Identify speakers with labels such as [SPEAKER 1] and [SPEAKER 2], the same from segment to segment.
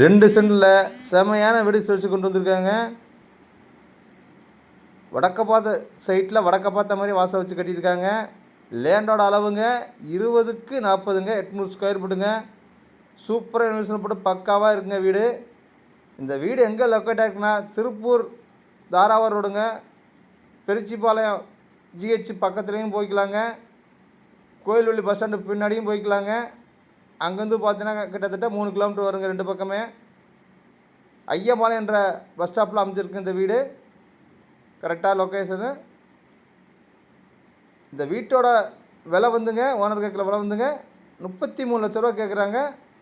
[SPEAKER 1] ரெண்டு சென்டில் செமையான வெடி வச்சு கொண்டு வந்திருக்காங்க. வடக்க பார்த்த சைட்டில் வடக்க பார்த்த மாதிரி வாசல் வச்சு கட்டியிருக்காங்க. லேண்டோட அளவுங்க இருபதுக்கு நாற்பதுங்க எட்நூறு ஸ்கொயர் ஃபீட்டுங்க சூப்பராக இன்வெஸ்ட்மெண்ட் போட்டு பக்காவாக இருக்குங்க வீடு. இந்த வீடு எங்கே லொக்கேட் ஆகிருக்குன்னா திருப்பூர் தாராவூர் ரோடுங்க. பெருச்சிப்பாளையம் ஜிஹெச் பக்கத்துலேயும் போய்க்கலாங்க. கோயில்வெளி பஸ் ஸ்டாண்டு பின்னாடியும் போய்க்கலாங்க. அங்கேருந்து பார்த்தீங்கன்னா கிட்டத்தட்ட மூணு கிலோமீட்டர் வருங்க ரெண்டு பக்கமே. ஐயம்பாளையம் என்ற பஸ் ஸ்டாப்பில் அமைஞ்சிருக்கு இந்த வீடு. கரெக்டாக லொக்கேஷனு இந்த வீட்டோட விலை வந்துங்க ஓனர் கேட்குற விலை வந்துங்க முப்பத்தி மூணு லட்ச ரூபா கேட்குறாங்க.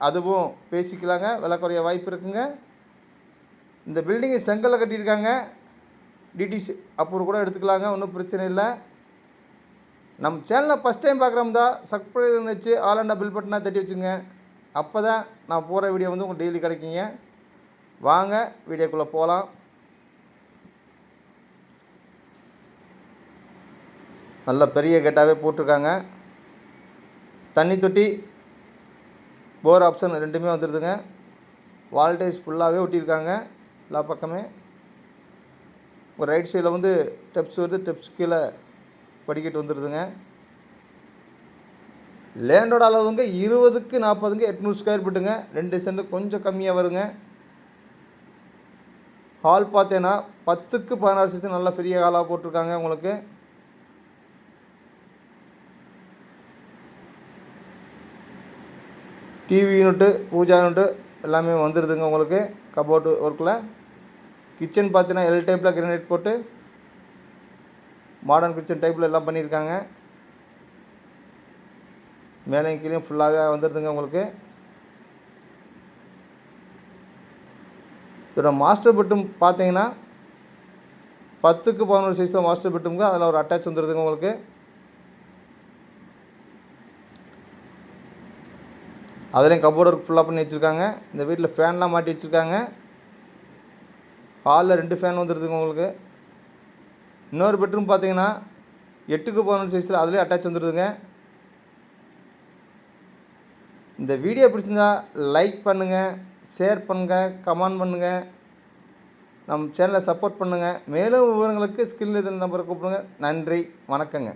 [SPEAKER 1] அதுவும் பேசிக்கலாங்க விலை குறைய வாய்ப்பு இருக்குங்க. இந்த பில்டிங்கை செங்கலில் கட்டியிருக்காங்க. டிடிசி அப்ரூவ் கூட எடுத்துக்கலாங்க ஒன்றும் பிரச்சனை இல்லை. நம்ம சேனலை ஃபஸ்ட் டைம் பார்க்குறோம் தான் சப்ஸ்கிரைப் வச்சு ஆல் அண்டா பில் பட்டனாக தட்டி வச்சுங்க. அப்போ தான் நான் போகிற வீடியோ வந்து உங்களுக்கு டெய்லி கிடைக்குங்க. வாங்க வீடியோக்குள்ளே போகலாம் நல்ல பெரிய கேட்டாகவே போட்டிருக்காங்க. தண்ணி தொட்டி போர் ஆப்ஷன் ரெண்டுமே வந்துடுதுங்க வால்டேஜ் ஃபுல்லாகவே ஒட்டியிருக்காங்க. எல்லா பக்கமே. ஒரு ரைட் சைடில் வந்து ஸ்டெப்ஸ் வருது ஸ்டெப்ஸ் கீழே படிக்கட்டு வந்துடுதுங்க லேண்டோட அளவுங்க இருபதுக்கு நாற்பதுங்க எட்நூறு ஸ்கொயர் ஃபீட்டுங்க ரெண்டு சென்ட் கொஞ்சம் கம்மியாக வருங்க. ஹால் பார்த்தீங்கன்னா பத்துக்கு பதினாறு சீசன் நல்லா பெரிய ஹாலாக போட்டிருக்காங்க உங்களுக்கு. டிவி யூனிட்டு பூஜா யூனிட்டு எல்லாமே வந்துடுதுங்க உங்களுக்கு. கபோர்டு ஒர்க்கில் கிச்சன் பார்த்தீங்கன்னா எல் டைப்பில் கிரனைட் போட்டு மாடர்ன் கிச்சன் டைப்பில் எல்லாம் பண்ணியிருக்காங்க. மேலேயும் கீழே ஃபுல்லாகவே வந்துடுதுங்க உங்களுக்கு. இதோட மாஸ்டர் பெட்ரூம் பார்த்தீங்கன்னா பத்துக்கு பதினோரு சைஸில் மாஸ்டர் பெட்ரூம்க்கு அதில் ஒரு அட்டாச் வந்துடுதுங்க உங்களுக்கு. அதுலேயும் கபோர்டு ஒர்க் ஃபுல்லாக பண்ணி வச்சுருக்காங்க. இந்த வீட்டில் ஃபேன்லாம் மாட்டி வச்சுருக்காங்க. ஹாலில் ரெண்டு ஃபேன் வந்துடுதுங்க உங்களுக்கு. இன்னொரு பெட்ரூம் பார்த்தீங்கன்னா எட்டுக்கு பதினொன்று சைஸில் அதுலேயே அட்டாச் வந்துடுதுங்க இந்த வீடியோ பிடிச்சிருந்தா லைக் பண்ணுங்கள் ஷேர் பண்ணுங்கள் கமெண்ட் பண்ணுங்கள் நம்ம சேனலை சப்போர்ட் பண்ணுங்கள் மேலும் விவரங்களுக்கு ஸ்கில் இது நம்பரை கூப்பிடுங்க. நன்றி வணக்கங்க.